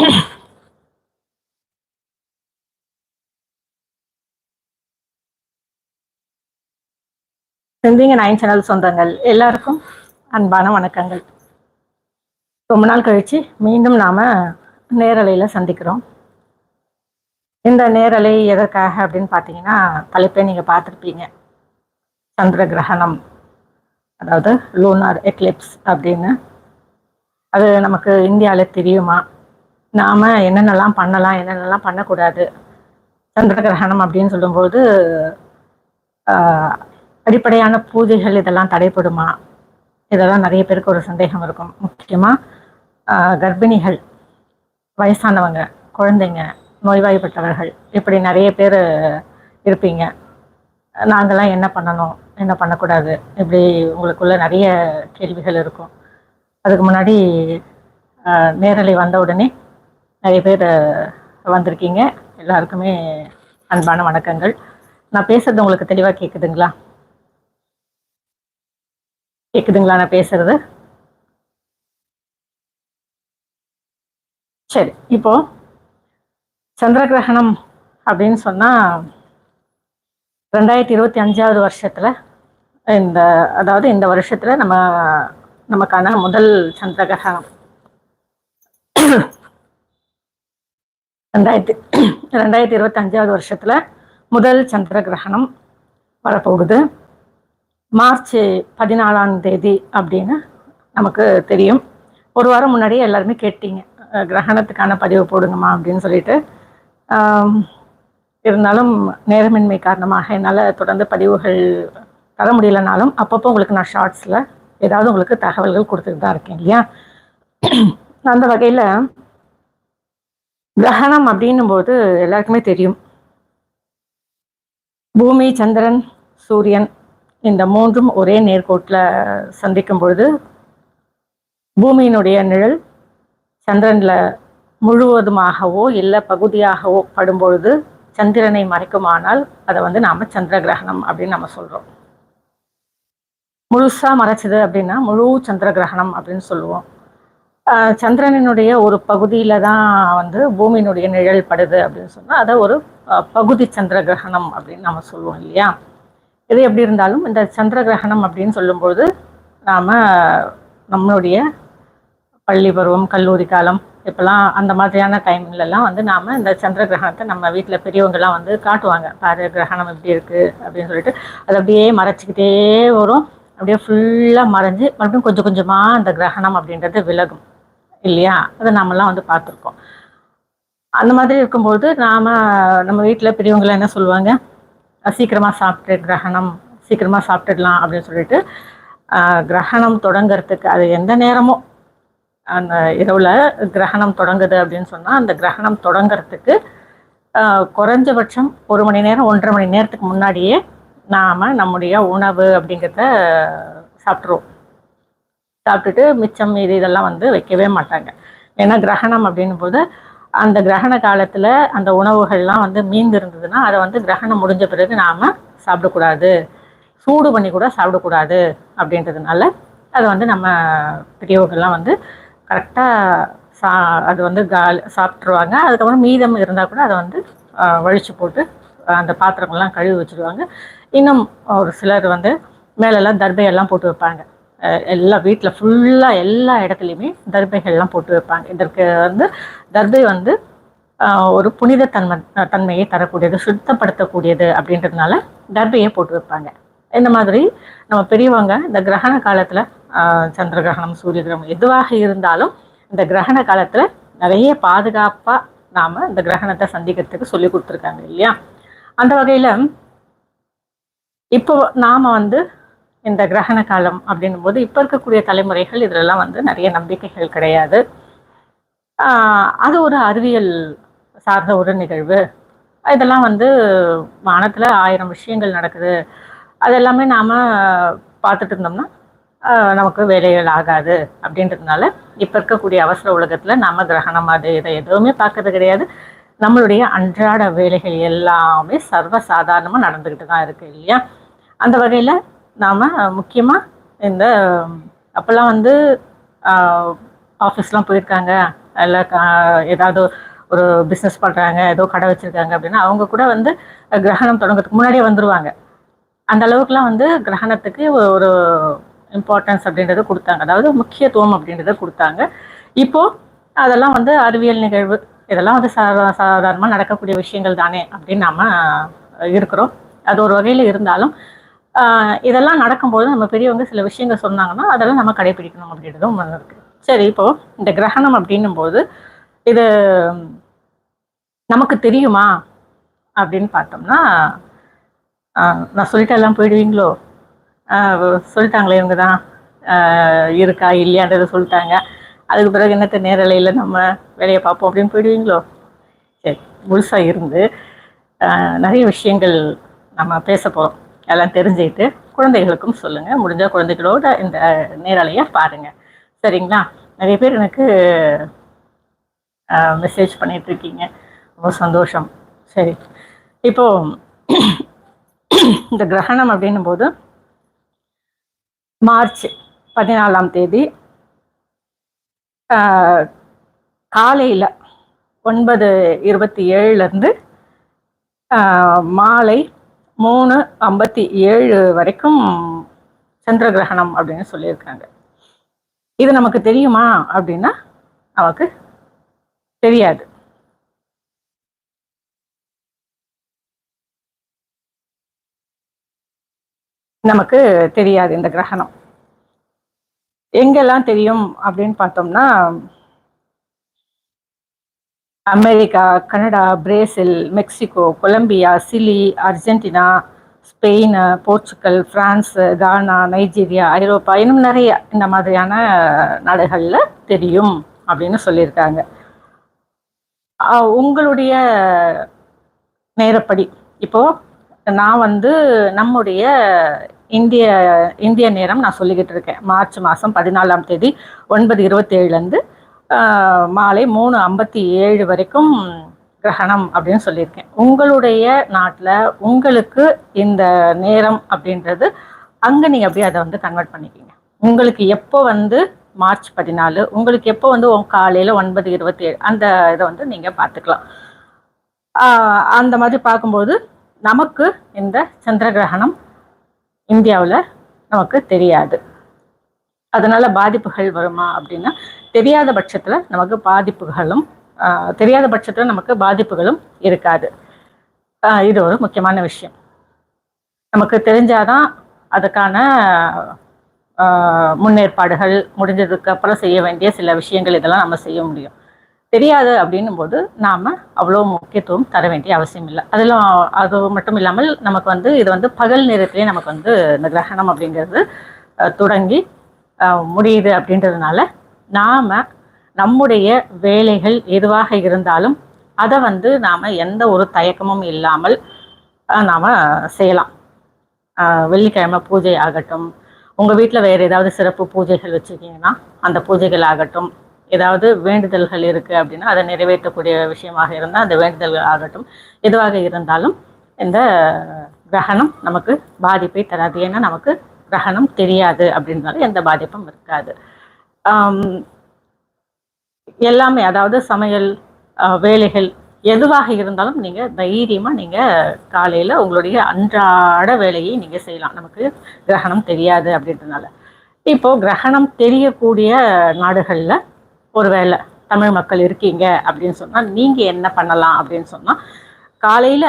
செந்திங்க nine channel சொந்தங்கள். எல்லாருக்கும் அன்பான வணக்கங்கள். ரொம்ப நாள் கழித்து மீண்டும் நாம் நேரலையில் சந்திக்கிறோம். இந்த நேரலை எதற்காக அப்படின்னு பார்த்தீங்கன்னா தலைப்பை நீங்கள் பார்த்துருப்பீங்க. சந்திர கிரகணம். அதாவது லூனார் எக்லிப்ஸ் அப்படின்னு. அது நமக்கு இந்தியாவில் தெரியுமா? நாம என்னென்னலாம் பண்ணலாம் என்னென்னலாம் பண்ணக்கூடாது சந்திர கிரகணம் அப்படின்னு சொல்லும்போது அடிப்படையான பூஜைகள் இதெல்லாம் தடைப்படுமா? இதெல்லாம் நிறைய பேருக்கு ஒரு சந்தேகம் இருக்கும். முக்கியமாக கர்ப்பிணிகள் வயசானவங்க குழந்தைங்க நோய்வாய்ப்பட்டவர்கள் இப்படி நிறைய பேர் இருப்பீங்க. நாங்கள்லாம் என்ன பண்ணணும் என்ன பண்ணக்கூடாது? இப்படி உங்களுக்குள்ள நிறைய கேள்விகள் இருக்கும். அதுக்கு முன்னாடி நேரலை வந்த உடனே நிறைய பேர் வந்திருக்கீங்க. எல்லாருக்குமே அன்பான வணக்கங்கள். நான் பேசுறது உங்களுக்கு தெளிவாக கேட்குதுங்களா கேட்குதுங்களா நான் பேசுறது? சரி இப்போ சந்திர கிரகணம் அப்படின்னு சொன்னால் ரெண்டாயிரத்தி இருபத்தி அஞ்சாவது வருஷத்தில் இந்த அதாவது இந்த வருஷத்தில் நம்ம நமக்கான முதல் சந்திர கிரகணம் ரெண்டாயிரத்தி ரெண்டாயிரத்தி இருபத்தி அஞ்சாவது வருஷத்துல முதல் சந்திர கிரகணம் வரப்போகுது. மார்ச் பதினாலாம் தேதி அப்படின்னு நமக்கு தெரியும். ஒரு வாரம் முன்னாடியே எல்லாருமே கேட்டீங்க. கிரகணத்துக்கான பதிவு போடுங்கம்மா அப்படின்னு சொல்லிட்டு. இருந்தாலும் நேரமின்மை காரணமாக என்னால் தொடர்ந்து பதிவுகள் தர முடியலனாலும் அப்பப்போ உங்களுக்கு நான் ஷார்ட்ஸில் ஏதாவது உங்களுக்கு தகவல்கள் கொடுத்துட்டு தான் இருக்கேன் இல்லையா? அந்த வகையில் கிரகணம் அப்படின்னும் போது எல்லாருக்குமே தெரியும். பூமி சந்திரன் சூரியன் இந்த மூன்றும் ஒரே நேர்கோட்டில் சந்திக்கும் பொழுது பூமியினுடைய நிழல் சந்திரனில் முழுவதுமாகவோ இல்லை பகுதியாகவோ படும்பொழுது சந்திரனை மறைக்குமானால் அதை வந்து நாம் சந்திர கிரகணம் அப்படின்னு நம்ம சொல்கிறோம் முழுசாக மறைச்சது அப்படின்னா முழு சந்திர கிரகணம் அப்படின்னு சொல்லுவோம். சந்திரனினுடைய ஒரு பகுதியில் தான் வந்து பூமியினுடைய நிழல் படுது அப்படின்னு சொன்னால் அதை ஒரு பகுதி சந்திர கிரகணம் அப்படின்னு நம்ம சொல்லுவோம் இல்லையா? இது எப்படி இருந்தாலும் இந்த சந்திர கிரகணம் அப்படின்னு சொல்லும்போது நாம் நம்மளுடைய பள்ளி பருவம் கல்லூரி காலம் இப்போலாம் அந்த மாதிரியான டைம்லலாம் வந்து நாம் இந்த சந்திர கிரகணத்தை நம்ம வீட்டில் பெரியவங்கெல்லாம் வந்து காட்டுவாங்க. பாரு கிரகணம் எப்படி இருக்குது அப்படின்னு சொல்லிட்டு அது அப்படியே மறைச்சிக்கிட்டே வரும். அப்படியே ஃபுல்லாக மறைஞ்சு மறுபடியும் கொஞ்சம் கொஞ்சமாக அந்த கிரகணம் அப்படின்றது விலகும். இல்லையா? அதை நாமெல்லாம் வந்து பார்த்துருக்கோம். அந்த மாதிரி இருக்கும்போது நாம் நம்ம வீட்டில் பெரியவங்களாம் என்ன சொல்லுவாங்க? சீக்கிரமாக சாப்பிட்டு கிரகணம் சீக்கிரமாக சாப்பிட்டுடலாம் அப்படின்னு சொல்லிட்டு கிரகணம் தொடங்கிறதுக்கு அது எந்த நேரமும் அந்த இரவில் கிரகணம் தொடங்குது அப்படின்னு சொன்னால் அந்த கிரகணம் தொடங்கிறதுக்கு குறைஞ்சபட்சம் ஒரு மணி நேரம் ஒன்றரை மணி நேரத்துக்கு முன்னாடியே நாம் நம்முடைய உணவு அப்படிங்கிறத சாப்பிட்ருவோம் சாப்பிட்டுட்டு மிச்சம் மீதி இதெல்லாம் வந்து வைக்கவே மாட்டாங்க. ஏன்னா கிரகணம் அப்படின்னும் போது அந்த கிரகண காலத்தில் அந்த உணவுகள்லாம் வந்து மீந்து இருந்ததுன்னா அதை வந்து கிரகணம் முடிஞ்ச பிறகு நாம் சாப்பிடக்கூடாது. சூடு பண்ணி கூட சாப்பிடக்கூடாது அப்படின்றதுனால அதை வந்து நம்ம பெரியவர்கள்லாம் வந்து கரெக்டாக சா அது வந்து கால் சாப்பிட்ருவாங்க அதுக்கப்புறம் மீதம் இருந்தால் கூட அதை வந்து வழித்து போட்டு அந்த பாத்திரங்கள்லாம் கழுவி வச்சுருவாங்க. இன்னும் ஒரு சிலர் வந்து மேலெல்லாம் தர்பையெல்லாம் போட்டு வைப்பாங்க. எல்லா வீட்டில் ஃபுல்லாக எல்லா இடத்துலையுமே தர்பைகள்லாம் போட்டு வைப்பாங்க. இதற்கு வந்து தர்பை வந்து ஆஹ், ஒரு புனித தன்மை தன்மையை தரக்கூடியது சுத்தப்படுத்தக்கூடியது அப்படின்றதுனால தர்பையை போட்டு வைப்பாங்க. இந்த மாதிரி நம்ம பெரியவங்க இந்த கிரகண காலத்தில் சந்திர கிரகணம் சூரிய கிரகணம் எதுவாக இருந்தாலும் இந்த கிரகண காலத்தில் நிறைய பாதுகாப்பாக நாம் இந்த கிரகணத்தை சந்திக்கிறதுக்கு சொல்லி கொடுத்துருக்காங்க இல்லையா? அந்த வகையில் இப்போ நாம வந்து இந்த கிரகண காலம் அப்படின்னும் போது இப்போ இருக்கக்கூடிய தலைமுறைகள் இதுலலாம் வந்து நிறைய நம்பிக்கைகள் கிடையாது. அது ஒரு அறிவியல் சார்ந்த ஒரு நிகழ்வு. இதெல்லாம் வந்து வானத்தில் ஆயிரம் விஷயங்கள் நடக்குது. அது எல்லாமே நாம் பார்த்துட்டு இருந்தோம்னா நமக்கு வேலைகள் ஆகாது அப்படின்றதுனால இப்போ இருக்கக்கூடிய அவசர உலகத்தில் நம்ம கிரகணம் அது இதை எதுவுமே பார்க்கறது கிடையாது. நம்மளுடைய அன்றாட வேலைகள் எல்லாமே சர்வசாதாரணமாக நடந்துக்கிட்டு தான் இருக்குது இல்லையா? அந்த வகையில் நாம் முக்கியமாக இந்த அப்போல்லாம் வந்து ஆஃபீஸ்லாம் போயிருக்காங்க. இல்லை ஏதாவது ஒரு பிஸ்னஸ் பண்ணுறாங்க ஏதோ கடை வச்சுருக்காங்க அப்படின்னா அவங்க கூட வந்து கிரகணம் தொடங்குறதுக்கு முன்னாடியே வந்துருவாங்க. அந்த அளவுக்குலாம் வந்து கிரகணத்துக்கு ஒரு இம்பார்ட்டன்ஸ் அப்படின்றத கொடுத்தாங்க. அதாவது முக்கியத்துவம் அப்படின்றத கொடுத்தாங்க. இப்போ அதெல்லாம் வந்து அறிவியல் நிகழ்வு இதெல்லாம் வந்து சாதா சாதாரணமாக நடக்கக்கூடிய விஷயங்கள் தானே அப்படின்னு நாம இருக்கிறோம். அது ஒரு வகையில் இருந்தாலும் இதெல்லாம் நடக்கும்போது நம்ம பெரியவங்க சில விஷயங்கள் சொன்னாங்கன்னா அதெல்லாம் நம்ம கடைபிடிக்கணும் அப்படின்றதும் ஒண்ணு இருக்கு சரி இப்போ இந்த கிரகணம் அப்படின்னும் போது இது நமக்கு தெரியுமா அப்படின்னு பார்த்தோம்னா நான் சொல்லிட்டு எல்லாம் போயிடுவீங்களோ சொல்லிட்டாங்களே இவங்க தான் இருக்கா இல்லையான்றதை சொல்லிட்டாங்க. அதுக்கு பிறகு என்னத்த நேரலையில் நம்ம வேலையை பார்ப்போம் அப்படின்னு போயிடுவீங்களோ? சரி முழுசாக இருந்து நிறைய விஷயங்கள் நம்ம பேச போகிறோம் எல்லாம் தெரிஞ்சுக்கிட்டு குழந்தைகளுக்கும் சொல்லுங்கள் முடிஞ்ச குழந்தைகளோட இந்த நேரலையை பாருங்கள் சரிங்களா? நிறைய பேர் எனக்கு மெசேஜ் பண்ணிட்டு இருக்கீங்க ரொம்ப சந்தோஷம். சரி. இப்போ இந்த கிரகணம் அப்படின்னும் போது மார்ச் பதினாலாம் தேதி காலையில் ஒன்பது இருபத்தி ஏழுலேருந்து மாலை மூணு ஐம்பத்தி ஏழு வரைக்கும் சந்திர கிரகணம் அப்படின்னு சொல்லியிருக்காங்க. இது நமக்கு தெரியுமா அப்படின்னா நமக்கு தெரியாது. நமக்கு தெரியாது இந்த கிரகணம். எங்கெல்லாம் தெரியும் அப்படின்னு பார்த்தோம்னா America Canada Brazil Mexico Colombia Chile Argentina Spain Portugal France Ghana Nigeria ஐரோப்பா இன்னும் நிறைய இந்த மாதிரியான நாடுகளில் தெரியும் அப்படின்னு சொல்லியிருக்காங்க. உங்களுடைய நேரப்படி. இப்போ நான் வந்து நம்முடைய இந்திய இந்திய நேரம் நான் சொல்லிக்கிட்டு இருக்கேன். மார்ச் மாதம் பதினாலாம் தேதி ஒன்பது இருபத்தேழுலேருந்து மாலை மூணு ஐம்பத்தி ஏழு வரைக்கும் கிரகணம் அப்படின்னு சொல்லியிருக்கேன். உங்களுடைய நாட்டில் உங்களுக்கு இந்த நேரம் அப்படின்றது அங்கே நீங்கள் அப்படியே அதை வந்து கன்வெர்ட் பண்ணிக்கிங்க. உங்களுக்கு எப்போ வந்து மார்ச் பதினாலு உங்களுக்கு எப்போ வந்து காலையில் ஒன்பது இருபத்தி ஏழு அந்த இதை வந்து நீங்கள் பார்த்துக்கலாம். அந்த மாதிரி பார்க்கும்போது நமக்கு இந்த சந்திர கிரகணம் இந்தியாவில் நமக்கு தெரியாது. அதனால பாதிப்புகள் வருமா அப்படின்னா தெரியாத பட்சத்தில் நமக்கு பாதிப்புகளும் தெரியாத பட்சத்தில் நமக்கு பாதிப்புகளும் இருக்காது. இது ஒரு முக்கியமான விஷயம். நமக்கு தெரிஞ்சாதான் அதுக்கான முன்னேற்பாடுகள் முடிஞ்சதுக்கு அப்புறம் செய்ய வேண்டிய சில விஷயங்கள் இதெல்லாம் நம்ம செய்ய முடியும். தெரியாது அப்படின்னும் போது நாம் அவ்வளோ முக்கியத்துவம் தர வேண்டிய அவசியம் இல்லை. அதில் அது மட்டும் இல்லாமல் நமக்கு வந்து இது வந்து பகல் நேரத்திலே நமக்கு வந்து இந்த கிரகணம் அப்படிங்கிறது தொடங்கி முடியுது அப்படின்றதுனால நாம் நம்முடைய வேலைகள் எதுவாக இருந்தாலும் அதை வந்து நாம் எந்த ஒரு தயக்கமும் இல்லாமல் நாம் செய்யலாம். வெள்ளிக்கிழமை பூஜை ஆகட்டும் உங்கள் வீட்டில் வேறு ஏதாவது சிறப்பு பூஜைகள் வச்சுருக்கீங்கன்னா அந்த பூஜைகள் ஆகட்டும் ஏதாவது வேண்டுதல்கள் இருக்குது அப்படின்னா அதை நிறைவேற்றக்கூடிய விஷயமாக இருந்தால் அந்த வேண்டுதல்கள் ஆகட்டும் எதுவாக இருந்தாலும் இந்த கிரகணம் நமக்கு பாதிப்பை தராது. ஏன்னா நமக்கு கிரகணம் தெரியாது அப்படின்றனால எந்த பாதிப்பும் இருக்காது. எல்லாமே அதாவது சமையல் வேலைகள் எதுவாக இருந்தாலும் நீங்கள் தைரியமாக நீங்கள் காலையில் உங்களுடைய அன்றாட வேலையை நீங்கள் செய்யலாம். நமக்கு கிரகணம் தெரியாது அப்படின்றதுனால. இப்போது கிரகணம் தெரியக்கூடிய நாடுகளில் ஒருவேளை தமிழ் மக்கள் இருக்கீங்க அப்படின்னு சொன்னால் நீங்கள் என்ன பண்ணலாம் அப்படின்னு சொன்னால் காலையில்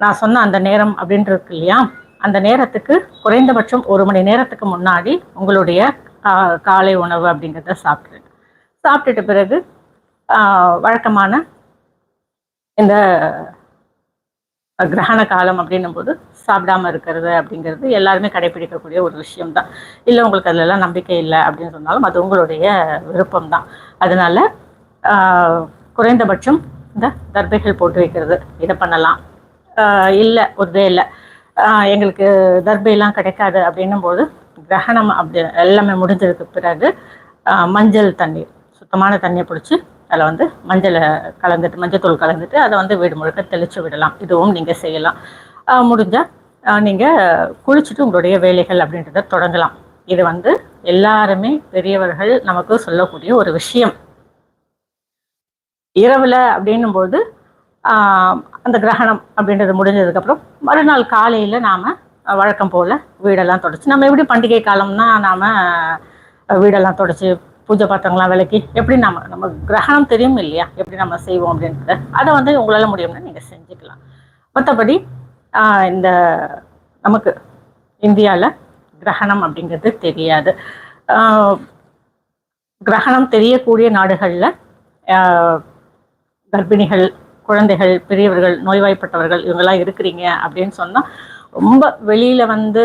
நான் சொன்ன அந்த நேரம் அப்படின்ட்டு இருக்கு இல்லையா? அந்த நேரத்துக்கு குறைந்தபட்சம் ஒரு மணி நேரத்துக்கு முன்னாடி உங்களுடைய கா- காலை உணவு அப்படிங்கிறத சாப்பிட்ருங்க சாப்பிட்டுட்ட பிறகு ஆஹ், வழக்கமான இந்த கிரகண காலம் அப்படின்னும் போது சாப்பிடாம இருக்கிறது அப்படிங்கிறது எல்லாருமே கடைபிடிக்கக்கூடிய ஒரு விஷயம்தான். இல்லை உங்களுக்கு அதிலெல்லாம் நம்பிக்கை இல்லை அப்படின்னு சொன்னாலும் அது உங்களுடைய விருப்பம் தான் அதனால ஆஹ், குறைந்தபட்சம் இந்த தர்பைகள் போட்டு வைக்கிறது. இதை பண்ணலாம். ஆஹ், இல்லை ஒருவே இல்லை. எங்களுக்கு தர்பையெல்லாம் கிடைக்காது அப்படின்னும் போது கிரகணம் அப்படி எல்லாமே முடிஞ்சதுக்கு பிறகு மஞ்சள் தண்ணி சுத்தமான தண்ணியை பிடிச்சி அதில் வந்து மஞ்சளை கலந்துட்டு மஞ்சத்தூள் கலந்துட்டு அதை வந்து வீடு முழுக்க தெளித்து விடலாம். இதுவும் நீங்கள் செய்யலாம். முடிஞ்சால் நீங்கள் குளிச்சுட்டு உங்களுடைய வேலைகள் அப்படின்றத தொடங்கலாம். இது வந்து எல்லாருமே பெரியவர்கள் நமக்கு சொல்லக்கூடிய ஒரு விஷயம். இரவில் அப்படின்னும் போது அந்த கிரகணம் அப்படின்றது முடிஞ்சதுக்கப்புறம் மறுநாள் காலையில் நாம் வழக்கம் போல் வீடெல்லாம் தொடச்சி. நம்ம எப்படி பண்டிகை காலம்னா நாம் வீடெல்லாம் தொடச்சி பூஜை பாத்திரங்களாம் விளக்கி எப்படி நம்ம நம்ம கிரகணம் தெரியும் இல்லையா? எப்படி நம்ம செய்வோம் அப்படின்றத அதை வந்து உங்களால் முடியும்னா நீங்கள் செஞ்சுக்கலாம். மற்றபடி இந்த நமக்கு இந்தியாவில் கிரகணம் அப்படிங்கிறது தெரியாது. கிரகணம் தெரியக்கூடிய நாடுகளில் கர்ப்பிணிகள் குழந்தைகள் பெரியவர்கள் நோய்வாய்ப்பட்டவர்கள் இவங்கெல்லாம் இருக்கிறீங்க அப்படின்னு சொன்னால் ரொம்ப வெளியில் வந்து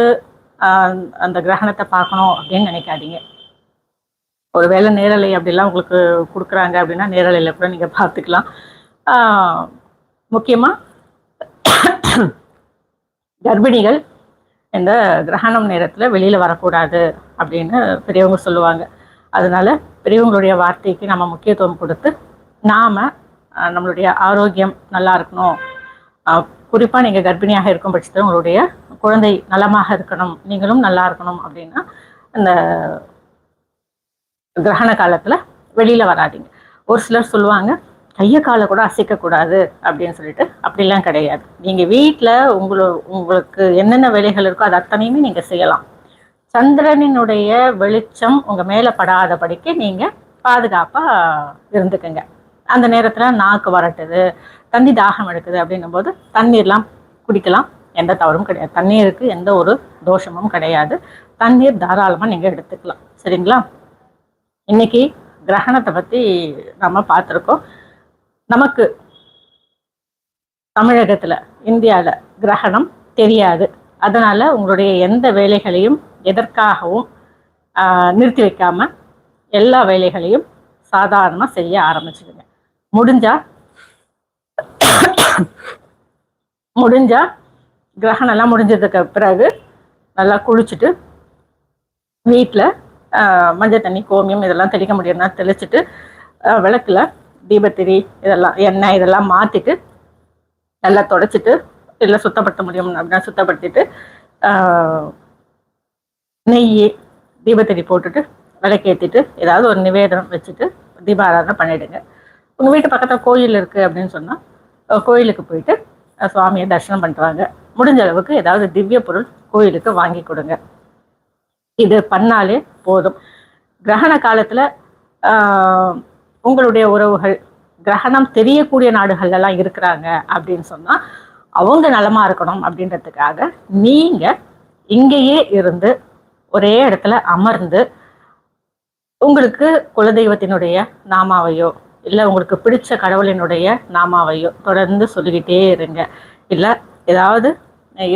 ஆஹ் அந்த கிரகணத்தை பார்க்கணும் அப்படின்னு நினைக்காதீங்க. ஒருவேளை நேரலை அப்படிலாம் உங்களுக்கு கொடுக்குறாங்க அப்படின்னா நேரலையில் கூட நீங்கள் பார்த்துக்கலாம். முக்கியமாக கர்ப்பிணிகள் இந்த கிரகணம் நேரத்தில் வெளியில் வரக்கூடாது அப்படின்னு பெரியவங்க சொல்லுவாங்க. அதனால பெரியவங்களுடைய வார்த்தைக்கு நம்ம முக்கியத்துவம் கொடுத்து நாம் நம்மளுடைய ஆரோக்கியம் நல்லா இருக்கணும். குறிப்பாக நீங்கள் கர்ப்பிணியாக இருக்கும் பட்சத்தில் உங்களுடைய குழந்தை நலமாக இருக்கணும் நீங்களும் நல்லா இருக்கணும் அப்படின்னா இந்த கிரகண காலத்தில் வெளியில் வராதிங்க. ஒரு சிலர் சொல்லுவாங்க கையை காலை கூட அசைக்கக்கூடாது அப்படின்னு சொல்லிட்டு. அப்படிலாம் கிடையாது. நீங்கள் வீட்டில் உங்களு உங்களுக்கு என்னென்ன வேலைகள் இருக்கோ அது அத்தனையுமே நீங்கள் செய்யலாம். சந்திரனினுடைய வெளிச்சம் உங்கள் மேலே படாதபடிக்கு நீங்கள் பாதுகாப்பாக இருந்துக்குங்க. அந்த நேரத்தில் நாக்கு வரட்டுது தண்ணி தாகம் எடுக்குது அப்படின்னும் போது தண்ணீர்லாம் குடிக்கலாம். எந்த தவறும் கிடையாது. தண்ணீருக்கு எந்த ஒரு தோஷமும் கிடையாது. தண்ணீர் தாராளமாக நீங்கள் எடுத்துக்கலாம். சரிங்களா? இன்னைக்கு கிரகணத்தை பற்றி நம்ம பார்த்துருக்கோம். நமக்கு தமிழகத்தில் இந்தியாவில் கிரகணம் தெரியாது. அதனால் உங்களுடைய எந்த வேலைகளையும் எதற்காகவும் நிறுத்தி வைக்காமல் எல்லா வேலைகளையும் சாதாரணமாக செய்ய ஆரம்பிச்சுடுங்க. முடிஞ்சா? முடிஞ்சா? கிரகணம்லாம் முடிஞ்சதுக்கு பிறகு நல்லா குளிச்சுட்டு வீட்டில் மஞ்சள் தண்ணி கோமியம் இதெல்லாம் தெளிக்க முடியும்னா தெளிச்சுட்டு விளக்கில் தீபத்திரி இதெல்லாம் எண்ணெய் இதெல்லாம் மாற்றிட்டு நல்லா தொடச்சிட்டு இல்லை சுத்தப்படுத்த முடியும் அப்படின்னா சுத்தப்படுத்திட்டு நெய் தீபத்திரி போட்டுட்டு விளக்கேற்றிட்டு ஏதாவது ஒரு நிவேதனம் வச்சுட்டு தீபாராதனை பண்ணிவிடுங்க உங்கள் வீட்டு பக்கத்தில் கோயில் இருக்குது அப்படின்னு சொன்னால் கோயிலுக்கு போயிட்டு சுவாமியை தரிசனம் பண்ணுறாங்க முடிஞ்ச அளவுக்கு ஏதாவது திவ்ய பொருள் கோயிலுக்கு வாங்கி கொடுங்க. இது பண்ணாலே போதும். கிரகண காலத்தில் உங்களுடைய உறவுகள் கிரகணம் தெரியக்கூடிய நாடுகள்லாம் இருக்கிறாங்க அப்படின்னு சொன்னால் அவங்க நலமாக இருக்கணும் அப்படின்றதுக்காக நீங்கள் இங்கேயே இருந்து ஒரே இடத்துல அமர்ந்து உங்களுக்கு குலதெய்வத்தினுடைய நாமாவையோ இல்லை உங்களுக்கு பிடிச்ச கடவுளினுடைய நாமாவையோ தொடர்ந்து சொல்லிக்கிட்டே இருங்க. இல்லை ஏதாவது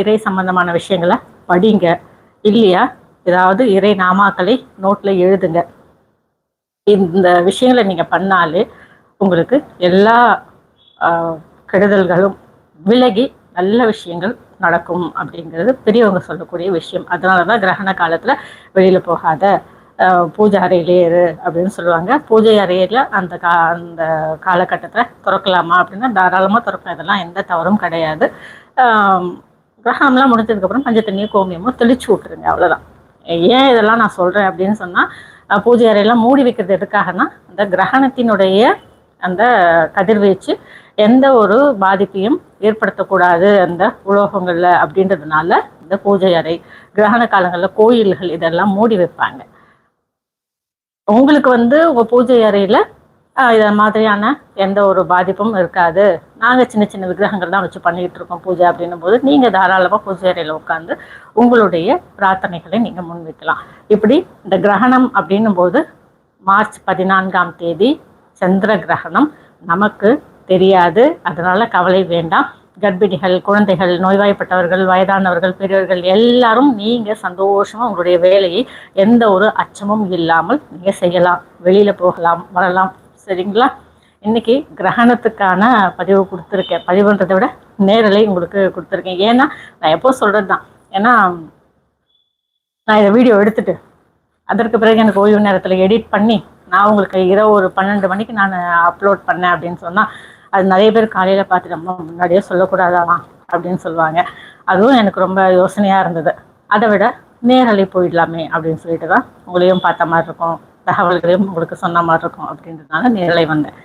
இறை சம்பந்தமான விஷயங்களை படிங்க. இல்லையா? ஏதாவது இறை நாமாக்களை நோட்டில் எழுதுங்க. இந்த விஷயங்களை நீங்கள் பண்ணாலே உங்களுக்கு எல்லா கெடுதல்களும் விலகி நல்ல விஷயங்கள் நடக்கும் அப்படிங்கிறது பெரியவங்க சொல்லக்கூடிய விஷயம். அதனால தான் கிரகண காலத்தில் வெளியில் போகாத பூஜை அறையிலே இரு அப்படின்னு சொல்லுவாங்க. பூஜை அறையில் அந்த கா அந்த காலகட்டத்தில் திறக்கலாமா அப்படின்னா தாராளமாக திறக்கலாம் இதெல்லாம் எந்த தவறும் கிடையாது. கிரகம்லாம் முடிஞ்சதுக்கப்புறம் பஞ்ச தண்ணியும் கோமியமும் தெளிச்சு விட்டுருங்க அவ்வளோதான் ஏன் இதெல்லாம் நான் சொல்கிறேன் அப்படின்னு சொன்னால் பூஜை அறையெல்லாம் மூடி வைக்கிறது எதுக்காகனா அந்த கிரகணத்தினுடைய அந்த கதிர்வீச்சு எந்த ஒரு பாதிப்பையும் ஏற்படுத்தக்கூடாது அந்த உலோகங்களில் அப்படின்றதுனால இந்த பூஜை அறை கிரகண காலங்களில் கோயில்கள் இதெல்லாம் மூடி வைப்பாங்க. உங்களுக்கு வந்து உங்கள் பூஜை அறையில் இதை மாதிரியான எந்த ஒரு பாதிப்பும் இருக்காது. நாங்கள் சின்ன சின்ன விக்கிரகங்கள் தான் வச்சு பண்ணிகிட்டு இருக்கோம் பூஜை அப்படின்னும் போது நீங்கள் தாராளமாக பூஜை அறையில் உட்காந்து உங்களுடைய பிரார்த்தனைகளை நீங்கள் முன்வைக்கலாம். இப்படி இந்த கிரகணம் அப்படின்னும் போது மார்ச் பதினான்காம் தேதி சந்திர கிரகணம் நமக்கு தெரியாது. அதனால் கவலை வேண்டாம். கர்ப்பிணிகள் குழந்தைகள் நோய்வாய்ப்பட்டவர்கள் வயதானவர்கள் பெரியவர்கள் எல்லாரும் நீங்கள் சந்தோஷமாக உங்களுடைய வேலையை எந்த ஒரு அச்சமும் இல்லாமல் நீங்கள் செய்யலாம். வெளியில் போகலாம் வரலாம். சரிங்களா? இன்னைக்கு கிரகணத்துக்கான பதிவு கொடுத்துருக்கேன். பதிவுன்றதை விட நேரலை உங்களுக்கு கொடுத்துருக்கேன். ஏன்னா நான் எப்போ சொல்கிறது தான் ஏன்னா நான் இதை வீடியோ எடுத்துட்டு அதற்கு பிறகு எனக்கு ஓய்வு நேரத்தில் எடிட் பண்ணி நான் உங்களுக்கு இரவு ஒரு பன்னெண்டு மணிக்கு நான் அப்லோட் பண்ணேன் அப்படின்னு சொன்னால் அது நிறைய பேர் காலையில் பார்த்து ரொம்ப முன்னாடியே சொல்லக்கூடாதான் அப்படின்னு சொல்லுவாங்க. அதுவும் எனக்கு ரொம்ப யோசனையாக இருந்தது. அதை விட நேரலை போயிடலாமே அப்படின்னு சொல்லிட்டு தான் உங்களையும் பார்த்த மாதிரி இருக்கும். தகவல்களையும் உங்களுக்கு சொன்ன மாதிரி இருக்கும் அப்படின்றதுனால நேரலை வந்தேன்.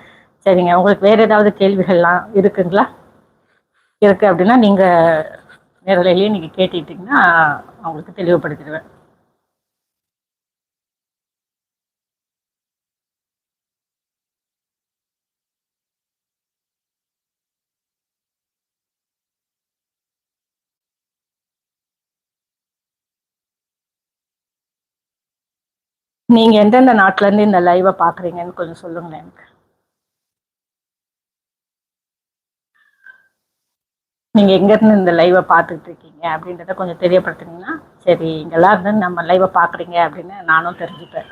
சரிங்க உங்களுக்கு வேறு ஏதாவது கேள்விகள்லாம் இருக்குங்களா? இருக்குது அப்படின்னா நீங்கள் நேரலையிலேயே நீங்கள் கேட்டுக்கிட்டிங்கன்னா அவங்களுக்கு தெளிவுபடுத்திடுவேன். நீங்க எந்தெந்த நாட்டுல இருந்து இந்த லைவை பாக்குறீங்கன்னு கொஞ்சம் சொல்லுங்களேன். எனக்கு நீங்க எங்க இருந்து இந்த லைவை பார்த்துட்டு இருக்கீங்க அப்படின்றத கொஞ்சம் தெரியப்படுத்துனீங்கன்னா சரி இங்கெல்லாம் இருந்து நம்ம லைவை பாக்குறீங்க அப்படின்னு நானும் தெரிஞ்சுப்பேன்.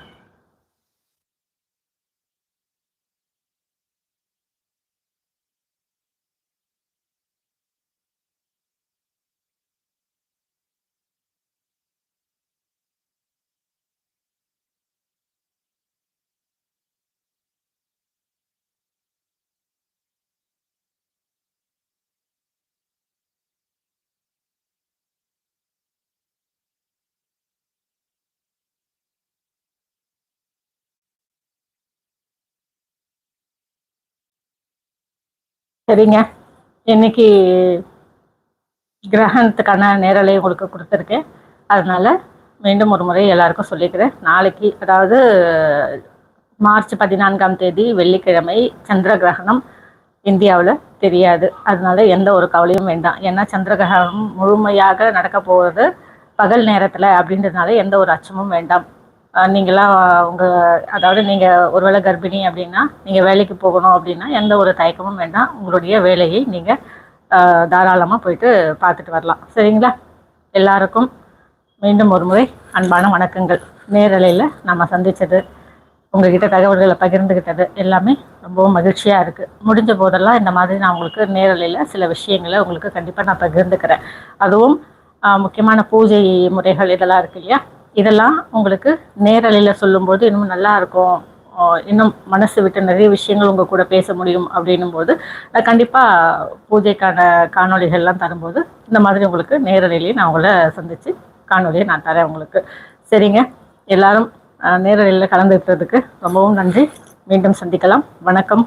சரிங்க. இன்னைக்கு கிரகணத்துக்கான நேரலை உங்களுக்கு கொடுத்துருக்கேன் அதனால மீண்டும் ஒரு முறை எல்லாருக்கும் சொல்லிக்கிறேன். நாளைக்கு அதாவது மார்ச் பதினான்காம் தேதி வெள்ளிக்கிழமை சந்திர கிரகணம் இந்தியாவில் தெரியாது. அதனால எந்த ஒரு கவலையும் வேண்டாம். ஏன்னா சந்திர கிரகணம் முழுமையாக நடக்க போகிறது பகல் நேரத்தில் அப்படின்றதுனால எந்த ஒரு அச்சமும் வேண்டாம். நீங்களாம் உங்கள் அதாவது நீங்கள் ஒருவேளை கர்ப்பிணி அப்படின்னா நீங்கள் வேலைக்கு போகணும் அப்படின்னா எந்த ஒரு தயக்கமும் வேண்டாம். உங்களுடைய வேலையை நீங்கள் தாராளமாக போயிட்டு பார்த்துட்டு வரலாம். சரிங்களா? எல்லாருக்கும் மீண்டும் ஒரு முறை அன்பான வணக்கங்கள். நேரலையில் நம்ம சந்தித்தது உங்ககிட்ட தகவல்களை பகிர்ந்துக்கிட்டது எல்லாமே ரொம்பவும் மகிழ்ச்சியாக இருக்குது முடிஞ்ச போதெல்லாம் இந்த மாதிரி நான் உங்களுக்கு நேரலையில் சில விஷயங்களை உங்களுக்கு கண்டிப்பாக நான் பகிர்ந்துக்கிறேன். அதுவும் முக்கியமான பூஜை முறைகள் இதெல்லாம் இருக்கு இல்லையா? இதெல்லாம் உங்களுக்கு நேரலையில் சொல்லும்போது இன்னும் நல்லா இருக்கும் இன்னும் மனசு விட்டு நிறைய விஷயங்கள் உங்கள் கூட பேச முடியும் அப்படின்னும் போது கண்டிப்பாக பூஜைக்கான காணொலிகள்லாம் தரும்போது இந்த மாதிரி உங்களுக்கு நேரலையிலேயே நான் உங்களை சந்தித்து காணொலியை நான் தரேன் உங்களுக்கு. சரிங்க? எல்லாரும் நேரலையில் கலந்துக்கிட்டதுக்கு ரொம்பவும் நன்றி. மீண்டும் சந்திக்கலாம். வணக்கம்.